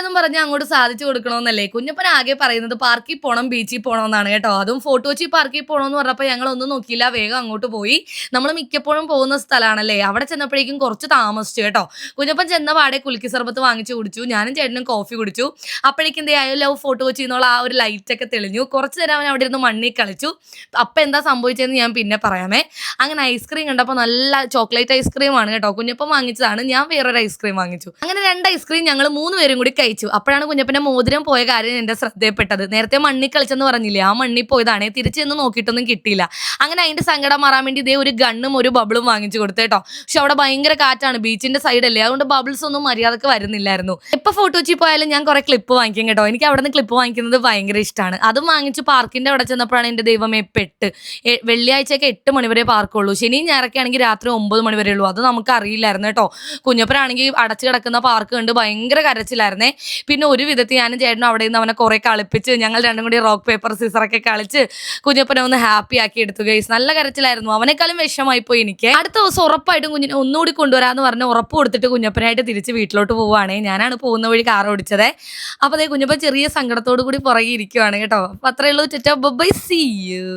വല്ലതും പറഞ്ഞ് അങ്ങോട്ട് സാധിച്ചു കൊടുക്കണമെന്നല്ലേ? കുഞ്ഞപ്പൻ ആകെ പറയുന്നത് പാർക്കിൽ പോകണം ബീച്ചിൽ പോകണം എന്നാണ് കേട്ടോ. അതും ഫോട്ടോ കൊച്ചി പാർക്കിൽ പോകണമെന്ന് പറഞ്ഞപ്പോൾ ഞങ്ങൾ ഒന്നും നോക്കിയില്ല വേഗം അങ്ങോട്ട് പോയി. നമ്മൾ മിക്കപ്പോഴും പോകുന്ന സ്ഥലമാണല്ലേ അവിടെ ചെന്നപ്പോഴേക്കും കുറച്ച് താമസിച്ചു കേട്ടോ. കുഞ്ഞപ്പൻ ചെന്ന പാടെ കുലുക്കി സർബത്ത് വാങ്ങിച്ചു കുടിച്ചു. ഞാനും ചേട്ടനും കോഫി കുടിച്ചു. അപ്പോഴേക്കും എന്തേ ഐ ലവ് ഫോട്ടോ കൊച്ചി എന്നുള്ള ആ ഒരു ലൈറ്റ് ഒക്കെ തെളിഞ്ഞു. കുറച്ച് നേരം അവൻ അവിടെ ഇരുന്ന് മണ്ണിൽ കളിച്ചു. അപ്പം എന്താ സംഭവിച്ചതെന്ന് ഞാൻ പിന്നെ പറയാമേ. അങ്ങനെ ഐസ്ക്രീം കണ്ടപ്പോൾ നല്ല ചോക്ലേറ്റ് ഐസ്ക്രീമാണ് കേട്ടോ. കുഞ്ഞപ്പം വാങ്ങിച്ചതാണ്. ഞാൻ വേറൊരു ഐസ്ക്രീം വാങ്ങിച്ചു. അങ്ങനെ രണ്ട് ഐസ്ക്രീം ഞങ്ങൾ മൂന്ന് പേരും കൂടി കഴിച്ചു അപ്പോഴാണ് കുഞ്ഞപ്പന്റെ മോതിരം പോയ കാര്യം എന്റെ ശ്രദ്ധയപ്പെട്ടത് നേരത്തെ മണ്ണിൽ കളിച്ചെന്ന് പറഞ്ഞില്ലേ ആ മണ്ണിൽ പോയതാണ്. തിരിച്ചു ചെന്ന് നോക്കിയിട്ടൊന്നും കിട്ടിയില്ല. അങ്ങനെ അതിന്റെ സങ്കടം മാറാൻ വേണ്ടി ഇതേ ഒരു ഗണ്ണും ഒരു ബബിളും വാങ്ങിച്ചു കൊടുത്തു കേട്ടോ. പക്ഷെ അവിടെ ഭയങ്കര കാറ്റാണ്. ബീച്ചിന്റെ സൈഡല്ലേ. അതുകൊണ്ട് ബബിൾസ് ഒന്നും മര്യാദയ്ക്ക് വരുന്നില്ലായിരുന്നു. എപ്പോൾ ഫോട്ടോ വെച്ച് പോയാലും ഞാൻ കുറെ ക്ലിപ്പ് വാങ്ങിക്കും കേട്ടോ. എനിക്ക് അവിടെ നിന്ന് ക്ലിപ്പ് വാങ്ങിക്കുന്നത് ഭയങ്കര ഇഷ്ടമാണ്. അതും വാങ്ങിച്ചു പാർക്കിന്റെ അവിടെ ചെന്നപ്പോഴാണ് എന്റെ ദൈവമേ പെട്ട്. വെള്ളിയാഴ്ചയൊക്കെ എട്ട് മണിവരെ പാർക്കുള്ളൂ. ശനി ഞായറൊക്കെ ആണെങ്കിൽ രാത്രി ഒമ്പത് മണിവരെ ഉള്ളൂ. അത് നമുക്ക് അറിയില്ലായിരുന്നു കേട്ടോ. കുഞ്ഞപ്പനാണെങ്കിൽ അടച്ചു കിടക്കുന്ന പാർക്ക് കണ്ട് ഭയങ്കര കരച്ചിലായിരുന്നേ. പിന്നെ ഒരു വിധത്തിൽ ഞാനും ചേട്ടനും അവിടെ നിന്ന് അവനെ കുറെ കളിപ്പിച്ച് ഞങ്ങൾ രണ്ടും കൂടി റോക്ക് പേപ്പർ സീസറൊക്കെ കളിച്ച് കുഞ്ഞപ്പനെ ഒന്ന് ഹാപ്പി ആക്കി എടുത്തു ഗൈസ് നല്ല കരച്ചിലായിരുന്നു. അവനേക്കാളും വിഷമായി പോയി എനിക്ക്. അടുത്ത ദിവസം ഉറപ്പായിട്ടും കുഞ്ഞിനെ ഒന്നുകൂടി കൊണ്ടുവരാന്ന് പറഞ്ഞ് ഉറപ്പ് കൊടുത്തിട്ട് കുഞ്ഞപ്പനായിട്ട് തിരിച്ച് വീട്ടിലോട്ട് പോവുകയാണേ ഞാനാണ് പോകുന്ന വഴി കാർ ഓടിച്ചത്. അപ്പോൾ അതേ കുഞ്ഞപ്പൻ ചെറിയ സങ്കടത്തോടു കൂടി പുറകെ ഇരിക്കുവാണ് കേട്ടോ. അപ്പോൾ അത്രയുള്ളൂ ചുറ്റാ ബൈ സീ യു